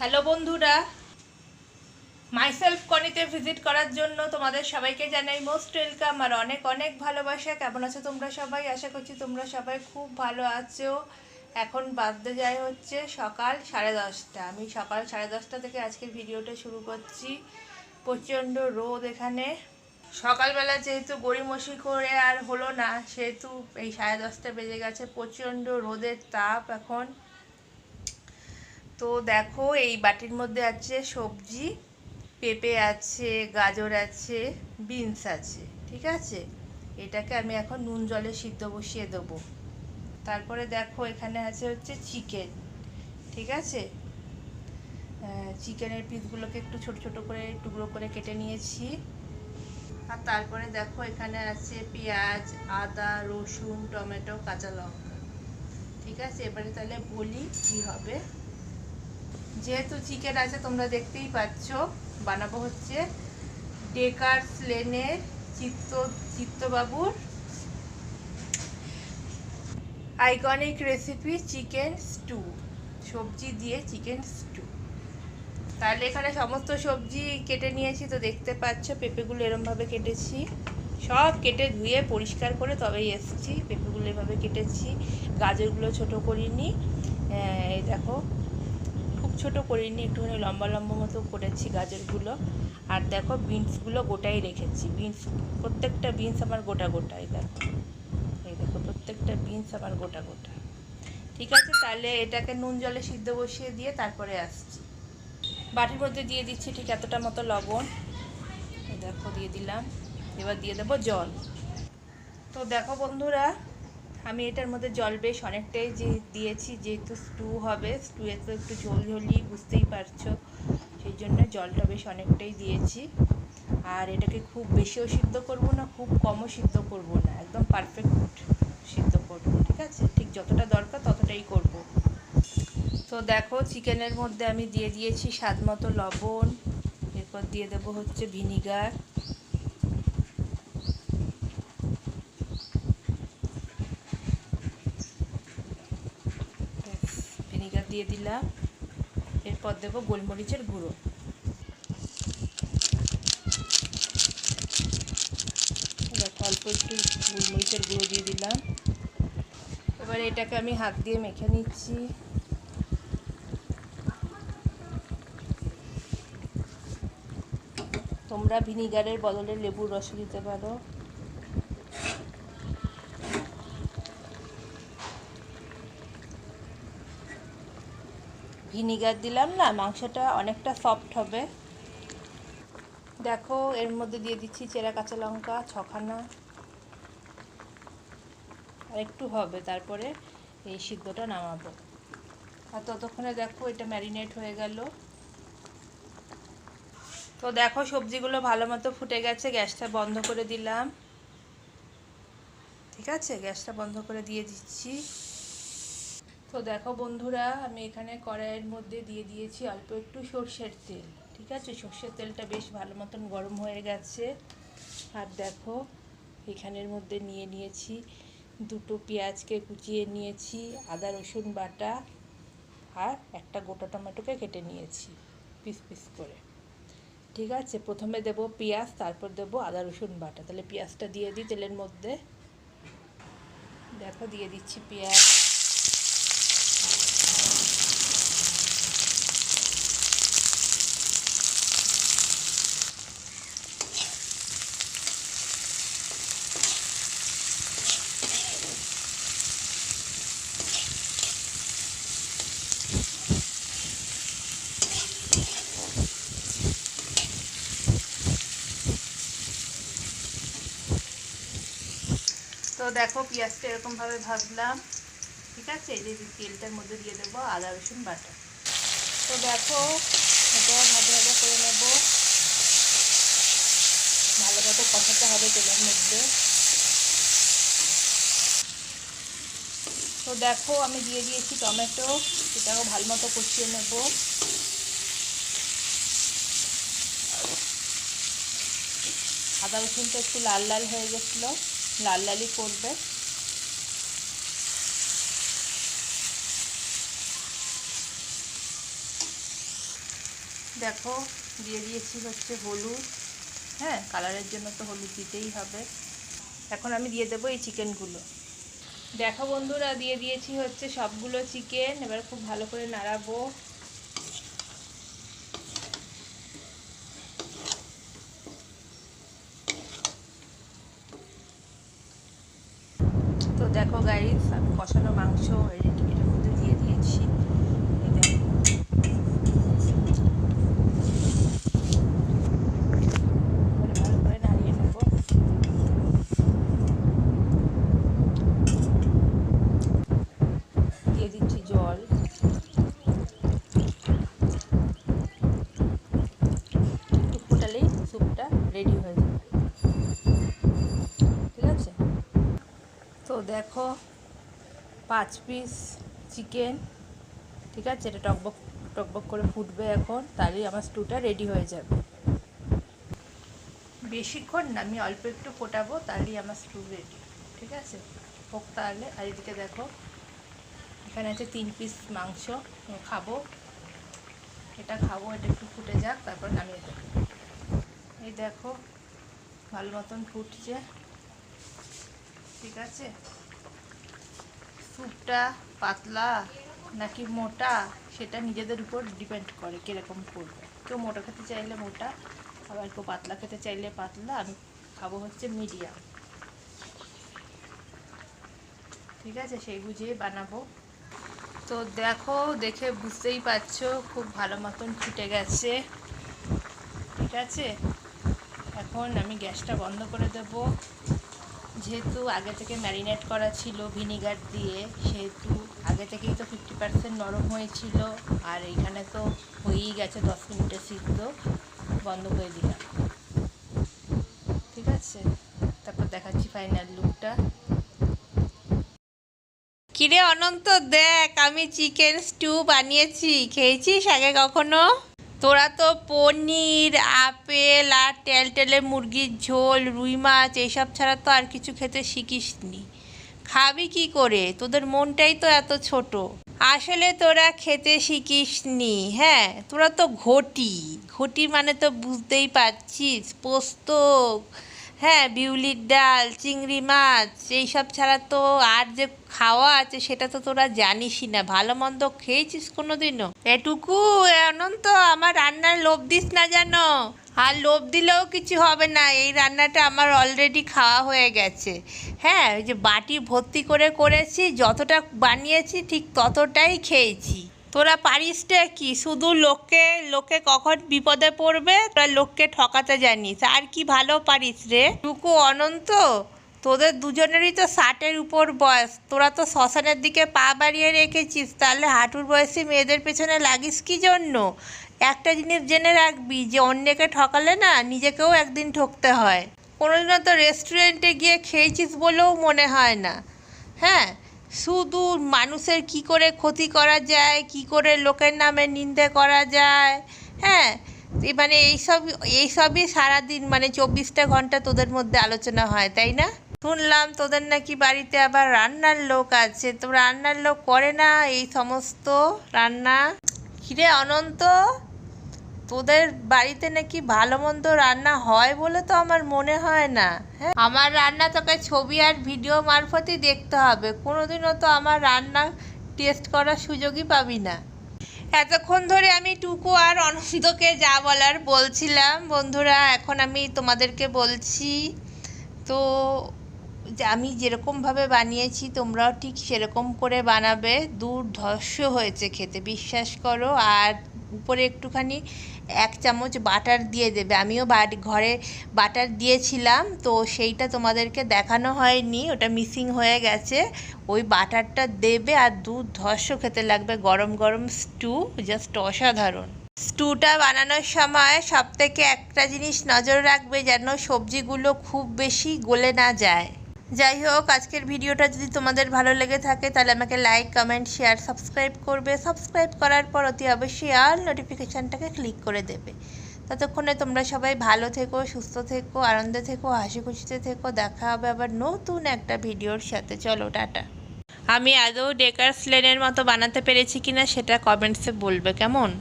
Hello বন্ধুরা myself কনিতে visit করার জন্য তোমাদের সবাইকে জানাই মোস্ট ওয়েলকাম আর অনেক অনেক ভালোবাসা। কেমন আছো তোমরা সবাই? আশা করছি তোমরা সবাই খুব ভালো আছো। এখন বাজতে যায় হচ্ছে সকাল সাড়ে দশটা। আমি সকাল সাড়ে দশটা থেকে আজকের ভিডিওটা শুরু করছি। প্রচণ্ড রোদ এখানে। সকালবেলা যেহেতু গড়িমসি করে আর হলো না, সেহেতু এই সাড়ে দশটা বেজে গেছে। প্রচণ্ড রোদের তাপ এখন। তো দেখো, এই বাটির মধ্যে আছে সবজি, পেঁপে আছে, গাজর আছে, বিনস আছে, ঠিক আছে? এটাকে আমি এখন নুন জলে সিদ্ধ বসিয়ে দেবো। তারপরে দেখো, এখানে আছে হচ্ছে চিকেন, ঠিক আছে? চিকেনের পিসগুলোকে একটু ছোট ছোট করে, টুকরো করে কেটে নিয়েছি। আর তারপরে দেখো, এখানে আছে পেঁয়াজ, আদা, রসুন, টমেটো, কাঁচা লঙ্কা, ঠিক আছে? এবারে তাহলে বলি কি হবে। যেহেতু চিকেন আছে, তোমরা দেখতেই পাচ্ছ, বানাবো হচ্ছে ডেকার্স লেনের চিত্ত, চিত্তবাবুর আইকনিক রেসিপি চিকেন স্টু সবজি দিয়ে চিকেন স্টু তাহলে এখানে সমস্ত সবজি কেটে নিয়েছি, তো দেখতে পাচ্ছ পেঁপেগুলো এরমভাবে কেটেছি। সব কেটে ধুয়ে পরিষ্কার করে তবেই এসেছি, পেঁপেগুলো এভাবে কেটেছি। গাজরগুলো ছোট করিনি। এই দেখো ছোট করিনি, একটুখানি লম্বা লম্বা মতো করেছি গাজরগুলো। আর দেখো বিনসগুলো গোটাই রেখেছি। বিনস, প্রত্যেকটা বিনস আমার গোটা গোটা, এই দেখো। এই দেখো, প্রত্যেকটা বিনস আমার গোটা গোটা। ঠিক আছে, তাহলে এটাকে নুন জলে সিদ্ধ বসিয়ে দিয়ে তারপরে আসছি। বাটির মধ্যে দিয়ে দিচ্ছি ঠিক এতটা মতো লবণ। দেখো, দিয়ে দিলাম। এবার দিয়ে দেবো জল। তো দেখো বন্ধুরা আমি এটার মধ্যে জল বেশ অনেকটাই যে দিয়েছি, যেহেতু স্টু হবে স্টুয়ে তো একটু ঝোল ঝোলই বুঝতেই পারছ, সেই জন্য জলটা বেশ অনেকটাই দিয়েছি। আর এটাকে খুব বেশিও সিদ্ধ করব না, খুব কমও সিদ্ধ করব না, একদম পারফেক্ট সিদ্ধ করব, ঠিক আছে? ঠিক যতটা দরকার ততটাই করব। তো দেখো, চিকেনের মধ্যে আমি দিয়ে দিয়েছি স্বাদ মতো লবণ, এরপর দিয়ে দেবো হচ্ছে ভিনিগার ভিনিগার দিয়ে দিলাম। এরপর দেবো গোলমরিচের গুঁড়ো। অল্প একটু গোলমরিচের গুঁড়ো দিয়ে দিলাম। এবার এটাকে আমি হাত দিয়ে মেখে নিচ্ছি। তোমরা ভিনিগারের বদলে লেবুর রস দিতে পারো। ভিনিগার দিলাম না, মাংসটা অনেকটা সফট হবে। দেখো, এর মধ্যে দিয়ে দিচ্ছি চেরা কাঁচা লঙ্কা, ছখানা। আর একটু হবে, তারপরে এই সিদ্ধটা নামাবো। আর ততক্ষণে দেখো, এটা ম্যারিনেট হয়ে গেল। তো দেখো, সবজিগুলো ভালো মতো ফুটে গেছে, গ্যাসটা বন্ধ করে দিলাম। ঠিক আছে, গ্যাসটা বন্ধ করে দিয়ে দিচ্ছি। তো দেখো বন্ধুরা, আমি এখানে কড়াইয়ের মধ্যে দিয়ে দিয়েছি অল্প একটু সর্ষের তেল, ঠিক আছে? সর্ষের তেলটা বেশ ভালো মতন গরম হয়ে গেছে। আর দেখো, এখানের মধ্যে নিয়ে নিয়েছি দুটো পেঁয়াজকে কুচিয়ে নিয়েছি, আদা, রসুন বাটা, আর একটা গোটা টমেটোকে কেটে নিয়েছি পিস পিস করে, ঠিক আছে? প্রথমে দেব পেঁয়াজ, তারপর দেব আদা, রসুন বাটা। তাহলে পেঁয়াজটা দিয়ে দিই তেলের মধ্যে। দেখো, দিয়ে দিচ্ছি পেঁয়াজ। তো দেখো পেঁয়াজটা এরকমভাবে ভাজলাম। ঠিক আছে? এই যে তেলটার মধ্যে দিয়ে দেবো আদা, রসুন, বাটা। তো দেখো এটা ভাজা ভাজা করে নেব। ভালো মতো কষাতে হবে তেলের মধ্যে। তো দেখো, আমি দিয়ে দিয়েছি টমেটো। সেটাও ভালো মতো কষিয়ে নেব। আদা রসুনটা একটু লাল লাল হয়ে গেছিল। লাল লালই করবে। দেখো, দিয়ে দিয়েছি হচ্ছে হলুদ। হ্যাঁ কালারের জন্য তো হলুদ দিতেই হবে। এখন আমি দিয়ে দেবো এই চিকেনগুলো। দেখো বন্ধুরা, দিয়ে দিয়েছি হচ্ছে সবগুলো চিকেন। এবার খুব ভালো করে নাড়াবো। দেখো গাইস আমি কষানো মাংস মধ্যে দিয়ে দিয়েছি এই দেখো এবারে ভালো করে নাড়িয়ে নেব দিয়ে দিচ্ছি জল একটু ফোটালেই স্যুপটা রেডি হয়ে যাবে ঠিক আছে তো দেখো, পাঁচ পিস চিকেন ঠিক আছে? এটা টকবক টকবক করে ফুটবে এখন, তাহলেই আমার স্টুটা রেডি হয়ে যাবে। বেশিক্ষণ না, আমি অল্প একটু ফোটাবো, তাহলেই আমার স্টু রেডি ঠিক আছে? হোক তাহলে, আর এদিকে দেখো, এখানে আছে তিন পিস মাংস খাব। এটা খাব, এটা একটু ফুটে যাক, তারপর নামিয়ে দেবো। এই দেখো, ভালো মতন ফুটছে, ঠিক আছে? স্যুপটা পাতলা নাকি মোটা সেটা নিজেদের উপর ডিপেন্ড করে কীরকম করবে। কেউ মোটা খেতে চাইলে মোটা, আবার কেউ পাতলা খেতে চাইলে পাতলা, আমি খাব হচ্ছে মিডিয়াম ঠিক আছে, সেই বুঝিয়ে বানাবো। তো দেখো, দেখে বুঝতেই পারছ, খুব ভালো মতন ফুটে গেছে। ঠিক আছে? এখন আমি গ্যাসটা বন্ধ করে দেব। যেহেতু আগে থেকে ম্যারিনেট করা ছিল ভিনিগার দিয়ে, সেহেতু আগে থেকেই তো ফিফটি পার্সেন্ট নরম হয়েছিল আর এইখানে তো হয়েই গেছে দশ মিনিটের সিদ্ধ, বন্ধ করে দিলাম। ঠিক আছে? তারপর দেখাচ্ছি ফাইনাল লুকটা কিরে অনন্ত, দেখ আমি চিকেন স্টু বানিয়েছি। খেয়েছিস আগে কখনো? তোরা তো পনির, আপেল আর টেলটেলে মুরগির ঝোল, রুই মাছ এইসব ছাড়া তো আর কিছু খেতে শিখিসনি। খাবি কি করে? তোদের মনটাই তো এত ছোট। আসলে তোরা খেতে শিখিসনি হ্যাঁ? তোরা তো ঘটি। ঘটি মানে তো বুঝতেই পারছিস, পোস্ত। হ্যাঁ বিউলির ডাল, চিংড়ি মাছ, এইসব ছাড়া তো আর যে খাওয়া আছে সেটা তো তোরা জানিসই না। ভালো মন্দ খেয়েছিস কোনো দিনও এটুকু অনন্ত আমার রান্নার লোভ দিস না জানো আর লোভ দিলেও কিছু হবে না, এই রান্নাটা আমার অলরেডি খাওয়া হয়ে গেছে। হ্যাঁ ওই যে বাটি ভর্তি করে করেছি, যতটা বানিয়েছি ঠিক ততটাই খেয়েছি। তোরা পারিসটা কি? শুধু লোককে লোকে কখন বিপদে পড়বে, তোরা লোককে ঠকাতে জানিস। আর কি ভালো পারিস রে? টুকু অনন্ত, তোদের দুজনেরই তো ষাটের উপর বয়স। তোরা তো শ্মশানের দিকে পা বাড়িয়ে রেখেছিস, তাহলে হাঁটুর বয়সী মেয়েদের পেছনে লাগিস কি জন্য? একটা জিনিস জেনে রাখবি, যে অন্যকে ঠকালে না নিজেকেও একদিন ঠকতে হয়। কোনোদিনও তো রেস্টুরেন্টে গিয়ে খেয়েছিস বলেও মনে হয় না। হ্যাঁ? শুধু মানুষের কি করে ক্ষতি করা যায়, কি করে লোকের নামে নিন্দে করা যায় হ্যাঁ? মানে এইসব, এইসবই সারাদিন মানে চব্বিশটা ঘণ্টা তোদের মধ্যে আলোচনা হয়, তাই না? শুনলাম তোদের নাকি বাড়িতে আবার রান্নার লোক আছে, তো রান্নার লোক করে না এই সমস্ত রান্না? কিরে অনন্ত! তোদের বাড়িতে নাকি ভালো মন্দ রান্না হয় বলে তো আমার মনে হয় না। হ্যাঁ? আমার রান্না তোকে ছবি আর ভিডিও মারফতই দেখতে হবে। কোনোদিনও তো আমার রান্না টেস্ট করার সুযোগই পাবি না। এতক্ষণ ধরে আমি টুকু আর অনন্তকে যা বলার বলছিলাম, বন্ধুরা, এখন আমি তোমাদেরকে বলছি, তো আমি যেরকমভাবে বানিয়েছি, তোমরাও ঠিক সেরকম করে বানাবে। দুর্ধর্ষ হয়েছে খেতে, বিশ্বাস করো। আর উপরে একটুখানি এক চামচ বাটার দিয়ে দেবে। আমিও বাড়ি ঘরে বাটার দিয়েছিলাম, তো সেইটা তোমাদেরকে দেখানো হয়নি, ওটা মিসিং হয়ে গেছে। ওই বাটারটা দেবে আর দুর্ধর্ষ খেতে লাগবে গরম গরম স্টু, জাস্ট অসাধারণ। স্টুটা বানানোর সময় সব থেকে একটা জিনিস নজর রাখবে যেন সবজিগুলো খুব বেশি গলে না যায়। যাই হোক, আজকের ভিডিওটা যদি তোমাদের ভালো লেগে থাকে, তাহলে আমাকে লাইক কমেন্ট শেয়ার সাবস্ক্রাইব করবে। সাবস্ক্রাইব করার পর অতি অবশ্যই আর নোটিফিকেশানটাকে ক্লিক করে দেবে। ততক্ষণে তোমরা সবাই ভালো থেকো, সুস্থ থেকো, আনন্দে থেকো হাসি খুশিতে থেকো। দেখা হবে আবার নতুন একটা ভিডিওর সাথে। চলো, টাটা। আমি আদৌ ডেকার্স লেনের মতো বানাতে পেরেছি কিনা সেটা কমেন্টসে বলবে, কেমন?